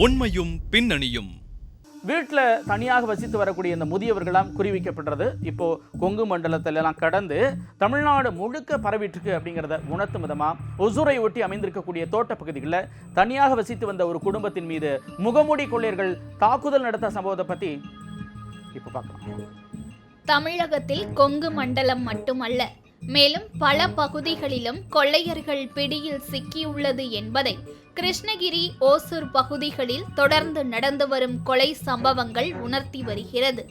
உண்மையும் பின்னணியும். வீட்டில் தனியாக வசித்து வரக்கூடிய இந்த முதியவர்களாம் குறிவிக்கப்படுறது இப்போ கொங்கு மண்டலத்துல எல்லாம் கடந்து தமிழ்நாடு முழுக்க பரவிட்டு இருக்கு அப்படிங்கிறத உணர்த்தும் விதமா ஒசூரை ஒட்டி அமைந்திருக்கக்கூடிய தோட்ட பகுதிகளில் தனியாக வசித்து வந்த ஒரு குடும்பத்தின் மீது முகமூடி கொள்ளையர்கள் தாக்குதல் நடத்த சம்பவத்தை பத்தி இப்போ பார்க்கலாம். தமிழகத்தில் கொங்கு மண்டலம் மட்டுமல்ல மேலும் பல பகுதிகளிலும் கொள்ளையர்கள் பிடியில் சிக்கியுள்ளது என்பதை கிருஷ்ணகிரி ஓசூர் பகுதிகளில் தொடர்ந்து நடந்து வரும் கொலை சம்பவங்கள் உணர்த்தி வருகிறது.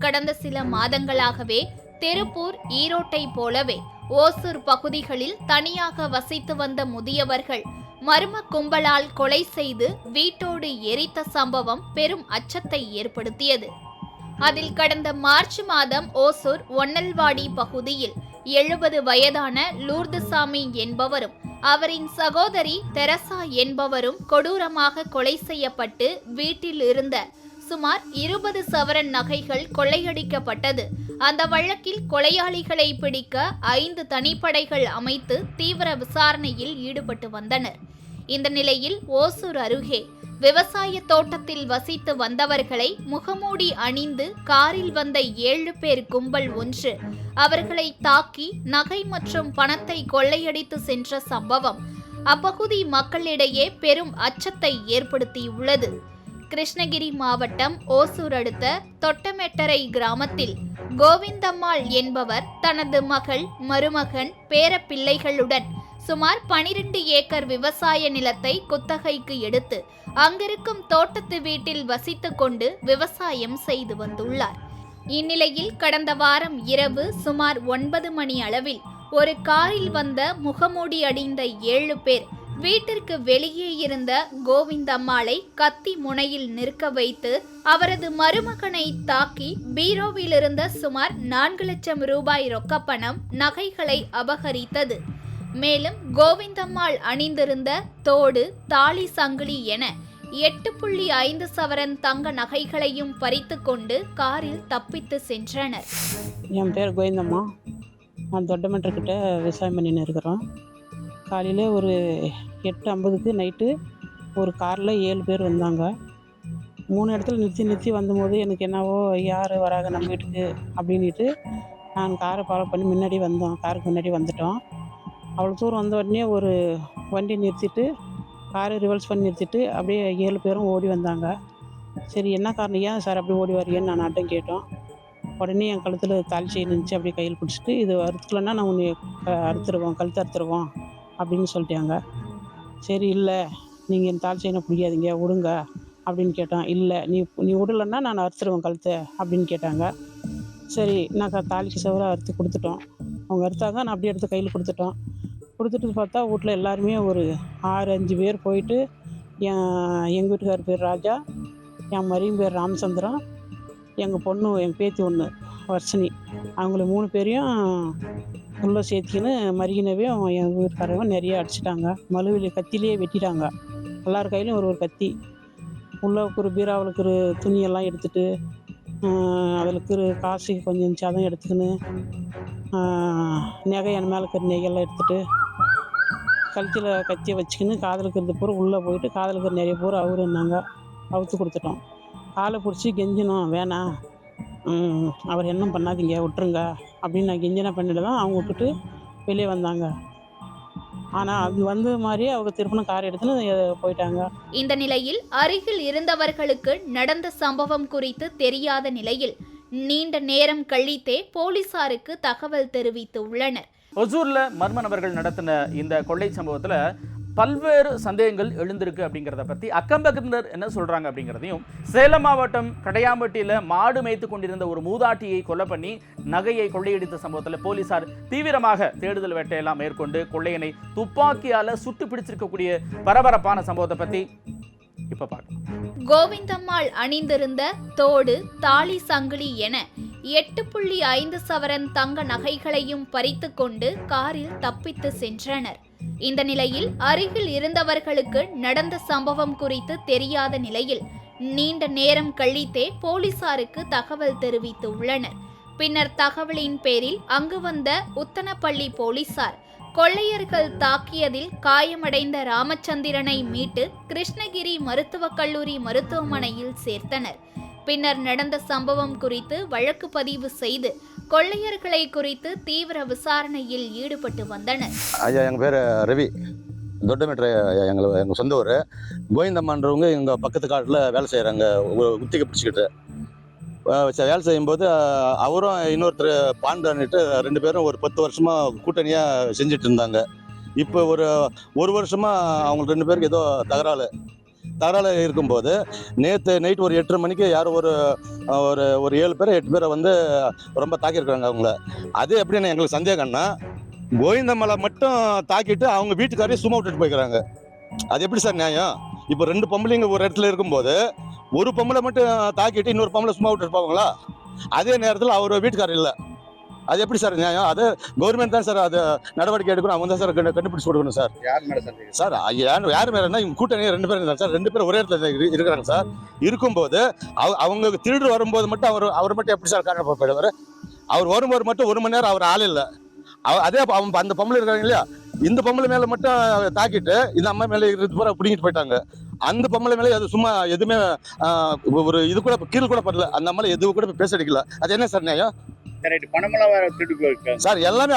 கடந்த சில மாதங்களாகவே திருப்பூர் ஈரோட்டை போலவே ஓசூர் பகுதிகளில் தனியாக வசித்து வந்த முதியவர்கள் மர்ம கும்பலால் கொலை செய்து வீட்டோடு எரித்த சம்பவம் பெரும் அச்சத்தை ஏற்படுத்தியது. அதில் கடந்த மார்ச் மாதம் ஓசூர் ஒன்னல்வாடி பகுதியில் எழுபது வயதான லூர்துசாமி என்பவரும் அவரின் சகோதரி தெரசா என்பவரும் கொடூரமாக கொலை செய்யப்பட்டு வீட்டில் இருந்த சுமார் இருபது சவரன் நகைகள் கொள்ளையடிக்கப்பட்டது. அந்த வழக்கில் கொலையாளிகளை பிடிக்க ஐந்து தனிப்படைகள் அமைத்து தீவிர விசாரணையில் ஈடுபட்டு வந்தனர். இந்த நிலையில் ஓசூர் அருகே விவசாய தோட்டத்தில் வசித்து வந்தவர்களை முகமூடி அணிந்து காரில் வந்த ஏழு பேர் கும்பல் ஒன்று. அவர்களை தாக்கி நகை மற்றும் பணத்தை கொள்ளையடித்து சென்ற சம்பவம். அப்பகுதி மக்களிடையே பெரும் அச்சத்தை ஏற்படுத்தியுள்ளது. கிருஷ்ணகிரி மாவட்டம் ஓசூர் அடுத்த தொட்டமெட்டரை கிராமத்தில் கோவிந்தம்மாள் என்பவர் தனது மகள் மருமகன் பேரப்பிள்ளைகளுடன் சுமார் 12 ஏக்கர் விவசாய நிலத்தை குத்தகைக்கு எடுத்து அங்கிருக்கும் தோட்டத்து வீட்டில் வசித்து கொண்டு விவசாயம் செய்து வந்துள்ளார். இந்நிலையில் கடந்த வாரம் இரவு சுமார் ஒன்பது மணி அளவில் ஒரு காரில் வந்த முகமூடி அடிந்த ஏழு பேர் வீட்டிற்கு வெளியே இருந்த கோவிந்தம்மாளை கத்தி முனையில் நிற்க வைத்து அவரது மருமகனை தாக்கி பீரோவிலிருந்த சுமார் நான்கு லட்சம் ரூபாய் ரொக்கப்பணம் நகைகளை அபகரித்தது. மேலும் கோவிந்தம்மாள் அணிந்திருந்த தோடு தாலி சங்கிலி என எட்டு புள்ளி ஐந்து சவரன் தங்க நகைகளையும் பறித்து கொண்டு காரில் தப்பித்து சென்றனர். என் பேர் கோவிந்தம்மா. நான் தொட்டமன்றக்கிட்ட விவசாயம் பண்ணின்னு இருக்கிறோம். காலையில் ஒரு எட்டு ஐம்பதுக்கு நைட்டு ஒரு காரில் ஏழு பேர் வந்தாங்க. மூணு இடத்துல நிறுத்தி நிறுத்தி வந்தபோது எனக்கு என்னவோ யார் வராங்க நம்ம வீட்டுக்கு? அப்படின்ட்டு நான் காரை ஃபாலோ பண்ணி முன்னாடி வந்தோம். காருக்கு முன்னாடி வந்துட்டோம். அவ்வளோ தூரம் வந்த உடனே ஒரு வண்டி நிறுத்திட்டு காரை ரிவர்ஸ் பண்ணி நிறுத்திட்டு அப்படியே ஏழு பேரும் ஓடி வந்தாங்க. சரி என்ன காரணம்? ஏன் சார் அப்படி ஓடி வரீங்கன்னு நான் அட்டம் கேட்டோம். உடனே என் கழுத்தில் தாலி செயின் இருந்துச்சு. அப்படியே கையில் பிடிச்சிட்டு இது அறுத்துக்கலன்னா நான் உன்னை அறுத்துருவோம் கழுத்து அறுத்துருவோம் அப்படின்னு சொல்லிட்டாங்க. சரி இல்லை. நீங்கள் என் தாலி செயினை பிடிக்காதீங்க விடுங்க அப்படின்னு கேட்டோம் இல்லை நீ நீ விடலன்னா நான் அறுத்துருவேன் கழுத்தை அப்படின்னு கேட்டாங்க. சரி நான் தாலிக்கு சவராக அறுத்து கொடுத்துட்டோம். அவங்க அறுத்தாங்க நான் அப்படியே எடுத்து கையில் கொடுத்துட்டோம். கொடுத்துட்டு பார்த்தா வீட்டில் எல்லாருமே ஒரு ஆறு அஞ்சு பேர் போயிட்டு என் எங்கள் வீட்டுக்கார் பேர் ராஜா என் மரியும் பேர் ராமச்சந்திரன் எங்கள் பொண்ணு என் பேத்தி ஒன்று வர்ஷினி. அவங்கள மூணு பேரையும் உள்ளே சேர்த்திக்கின்னு மருகினவையும் என் வீட்டுக்காரவங்க நிறைய அடிச்சிட்டாங்க. மலுவிலி கத்திலேயே வெட்டிட்டாங்க. எல்லார் கையிலையும் ஒரு ஒரு கத்தி. உள்ளே ஒரு பீராவில் இருக்கிற துணியெல்லாம் எடுத்துட்டு அதில் இருக்கிற காசு கொஞ்சம் இருந்துச்சு அதையும் எடுத்துக்கின்னு நகை என் மேலே இருக்கிற நெகையெல்லாம் எடுத்துகிட்டு கழுத்தில் கத்தியை வச்சுக்கின்னு காதலுக்கிறது இருக்கிறது பூரா உள்ளே போயிட்டு காதலுக்கு இருக்கிற நிறைய பூரா அவரு இருந்தாங்க. அவுத்து கொடுத்துட்டோம். காலை பிடிச்சி கெஞ்சினோம் வேணாம் அவர் என்ன பண்ணாதீங்க விட்டுருங்க. அப்படின்னு நான் கெஞ்சின பண்ணிட்டு தான் அவங்க விட்டுட்டு வெளியே வந்தாங்க. ஆனால் அது வந்த மாதிரியே அவங்க திருப்பணும் கார் எடுத்துன்னு போயிட்டாங்க. இந்த நிலையில் அருகில் இருந்தவர்களுக்கு நடந்த சம்பவம் குறித்து தெரியாத நிலையில் நீண்ட நேரம் கழித்தே போலீசாருக்கு தகவல் தெரிவித்து உள்ளனர். ஒசூரில் மர்ம நபர்கள் நடத்தின இந்த கொள்ளை சம்பவத்தில் பல்வேறு சந்தேகங்கள் எழுந்திருக்கு அப்படிங்கிறத பற்றி அக்கம்பக்கத்தினர் என்ன சொல்கிறாங்க அப்படிங்கிறதையும் சேலம் மாவட்டம் கடையாம்பட்டியில் மாடு மேய்த்து கொண்டிருந்த ஒரு மூதாட்டியை கொலை பண்ணி நகையை கொள்ளையடித்த சம்பவத்தில் போலீசார் தீவிரமாக தேடுதல் வேட்டையெல்லாம் மேற்கொண்டு கொள்ளையனை துப்பாக்கியால் சுட்டு பிடிச்சிருக்கக்கூடிய பரபரப்பான சம்பவத்தை பற்றி இப்போ பார்க்கலாம். கோவிந்தம்மாள் அணிந்திருந்த தோடு தாலி சங்கிலி என எட்டு புள்ளி ஐந்து சவரன் தங்க நகைகளையும் பறித்து கொண்டு காரில் தப்பித்து சென்றனர். இந்த நிலையில் அருகில் இருந்தவர்களுக்கு நடந்த சம்பவம் குறித்து தெரியாத நிலையில் நீண்ட நேரம் கழித்தே போலீசாருக்கு தகவல் தெரிவித்து உள்ளனர். பின்னர் தகவலின் பேரில் அங்கு வந்த உத்தனப்பள்ளி போலீசார் கொள்ளையர்கள் தாக்கியதில் காயமடைந்த ராமச்சந்திரனை மீட்டு கிருஷ்ணகிரி மருத்துவக் கல்லூரி மருத்துவமனையில் சேர்த்தனர். பின்னர் நடந்த சம்பவம் குறித்து வழக்கு பதிவு செய்து கொள்ளையர்களை குறித்து தீவிர விசாரணையில் ஈடுபட்டு வந்தனர். ஐயா எங்கள் பேர் ரவி. தொட்டமேட்டர் எங்கள் எங்கள் சொந்த ஊர். கோவிந்தம்மான்றவங்க எங்கள் பக்கத்து காட்டில் வேலை செய்கிறாங்க குத்திக்க பிடிச்சிக்கிட்டு. வேலை செய்யும்போது அவரும் இன்னொருத்தர் பாண்டான்ட்டு ரெண்டு பேரும் ஒரு பத்து வருஷமாக கூட்டணியாக செஞ்சுட்டு இருந்தாங்க. இப்போ ஒரு ஒரு வருஷமாக அவங்க ரெண்டு பேருக்கு ஏதோ தகராறு. தகராறு இருக்கும்போது நேற்று நைட் ஒரு எட்டரை மணிக்கு யாரும் ஒரு ஒரு ஒரு ஏழு பேர் எட்டு பேரை வந்து ரொம்ப தாக்கியிருக்காங்க அவங்கள. அது எப்படின்னு எங்களுக்கு சந்தேகம்னா கோவிந்தமலை மட்டும் தாக்கிட்டு அவங்க வீட்டுக்காரையும் சும்மா விட்டுட்டு போய்க்கிறாங்க. அது எப்படி சார் நியாயம்? இப்போ ரெண்டு பொம்பளைங்க ஒரு இடத்துல இருக்கும்போது ஒரு பொம்பளை மட்டும் தாக்கிட்டு இன்னொரு பொம்பளை சும்மா விட்டுட்டு போவாங்களா? அதே நேரத்தில் அவர் வீட்டுக்காரர் இல்லை. அது எப்படி சார் நியாயம்? அது கவர்மெண்ட் தான் சார் அது நடவடிக்கை எடுக்கணும். அவங்க தான் சார் கண்டு- கண்டுபிடிச்சு கொடுக்கணும் சார். மேல சார் யார் யார் மேலன்னா இவங்க கூட்டணி ரெண்டு பேரும் இருந்தாங்க சார். ரெண்டு பேரும் ஒரே இடத்துல இரு- இருக்கிறாங்க சார். இருக்கும்போது அவ- அவங்க திருடு வரும்போது மட்டும் அவர் அவர் மட்டும் எப்படி சார் காரணம் போயிடுவார்? அவர் வரும்போது மட்டும் ஒரு மணி நேரம் அவர் ஆள் இல்லை. அதே அவங்க அந்த பொம்பளை இருக்காங்க இல்லையா? இந்த பொம்பளை மேல மட்டும் தாக்கிட்டு இந்த அம்மா மேல இருந்து பூரா பிடிங்கிட்டு போயிட்டாங்க. அந்த பொம்பளை மேல அது சும்மா எதுவுமே ஒரு இது கூட கீழ் கூட படல. அந்த அம்மால எதுவும் கூட பேச அடிக்கல. அது என்ன சார் நியாயம்? கரெக்ட் பணமெல்லாம் வேற திருட்டு போயிருக்காங்க சார் எல்லாமே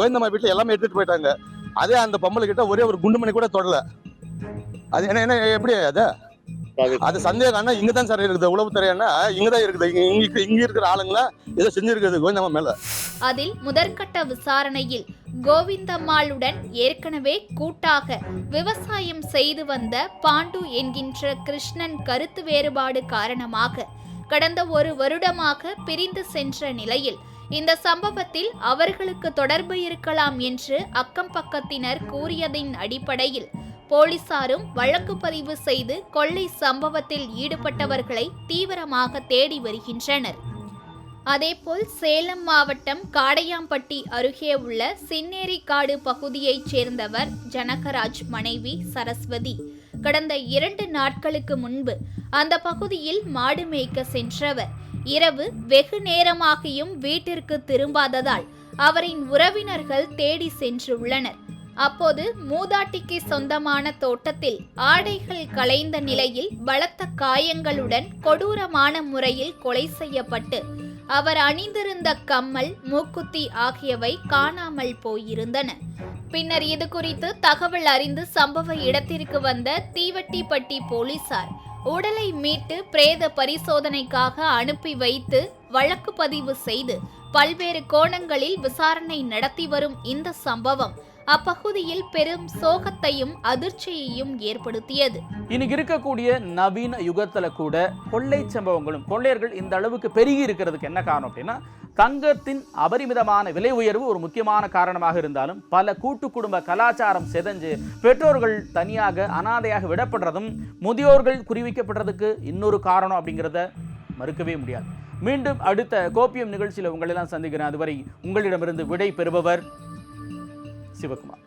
கோவிந்தம்மா வீட்டுல எல்லாமே எடுத்துட்டு போயிட்டாங்க. அதே அந்த பொம்பளை கிட்ட ஒரே ஒரு குண்டுமணி கூட தொடல. அது என்ன என்ன எப்படி அது? அது சந்தேகம்னா இங்க தான் சார் இருக்குது. உளவுத்துறைன்னா இங்க தான் இருக்குது. இங்க இங்க இங்க இருக்கிற ஆளுங்களா ஏதோ செஞ்சிருக்குது கோவிந்தம்மா மேல. அதில் முதற்கட்ட விசாரணையில் கோவிந்தம்மாளுடன் ஏற்கனவே கூட்டாக விவசாயம் செய்து வந்த பாண்டு என்கின்ற கிருஷ்ணன் கருத்து வேறுபாடு காரணமாக கடந்த ஒரு வருடமாக பிரிந்து சென்ற நிலையில் இந்த சம்பவத்தில் அவர்களுக்கு தொடர்பு இருக்கலாம் என்று அக்கம் பக்கத்தினர் கூறியதின் அடிப்படையில் போலீசாரும் வழக்கு பதிவு செய்து கொள்ளை சம்பவத்தில் ஈடுபட்டவர்களை தீவிரமாக தேடி வருகின்றனர். அதேபோல் சேலம் மாவட்டம் காடையாம்பட்டி அருகே உள்ள சின்னேரிக்காடு பகுதியைச் சேர்ந்தவர் ஜனகராஜ் மனைவி சரஸ்வதி. கடந்த இரண்டு நாட்களுக்கு முன்பு அந்த பகுதியில் மாடு மேய்க்க சென்றவர். இரவு வெகு நேரமாகியும் வீட்டிற்கு திரும்பாததால் அவரின் உறவினர்கள் தேடி சென்றுள்ளனர். அப்போது மூதாட்டிக்கு சொந்தமான தோட்டத்தில் ஆடைகள் களைந்த நிலையில் பலத்த காயங்களுடன் கொடூரமான முறையில் கொலை செய்யப்பட்டு அவர் அணிந்திருந்த கம்மல் மூக்குத்தி ஆகியவை காணாமல் போயிருந்தன. பின்னர் இது குறித்து தகவல் அறிந்து சம்பவ இடத்திற்கு வந்த தீவட்டிப்பட்டி போலீசார் உடலை மீட்டு பிரேத பரிசோதனைக்காக அனுப்பி வைத்து வழக்கு பதிவு செய்து பல்வேறு கோணங்களில் விசாரணை நடத்தி வரும் இந்த சம்பவம். அப்பகுதியில் பெரும் சோகத்தையும் அதிர்ச்சியையும் ஏற்படுத்தியது. இன்னைக்கு இருக்கக்கூடிய நவீன யுகத்துல கூட கொள்ளை சம்பவங்களும் கொள்ளையர்கள் இந்த அளவுக்கு பெருகி இருக்கிறதுக்கு என்ன காரணம் அப்படின்னா தங்கத்தின் அபரிமிதமான விலை உயர்வு ஒரு முக்கியமான காரணமாக இருந்தாலும் பல கூட்டு குடும்ப கலாச்சாரம் செதஞ்சு பெற்றோர்கள் தனியாக அனாதையாக விடப்படுறதும் முதியோர்கள் குறிவிக்கப்படுறதுக்கு இன்னொரு காரணம் அப்படிங்கிறத மறுக்கவே முடியாது. மீண்டும் அடுத்த கோப்பியம் நிகழ்ச்சியில் உங்களெல்லாம் சந்திக்கிறேன். அதுவரை உங்களிடமிருந்து விடை பெறுபவர் శివకుమార్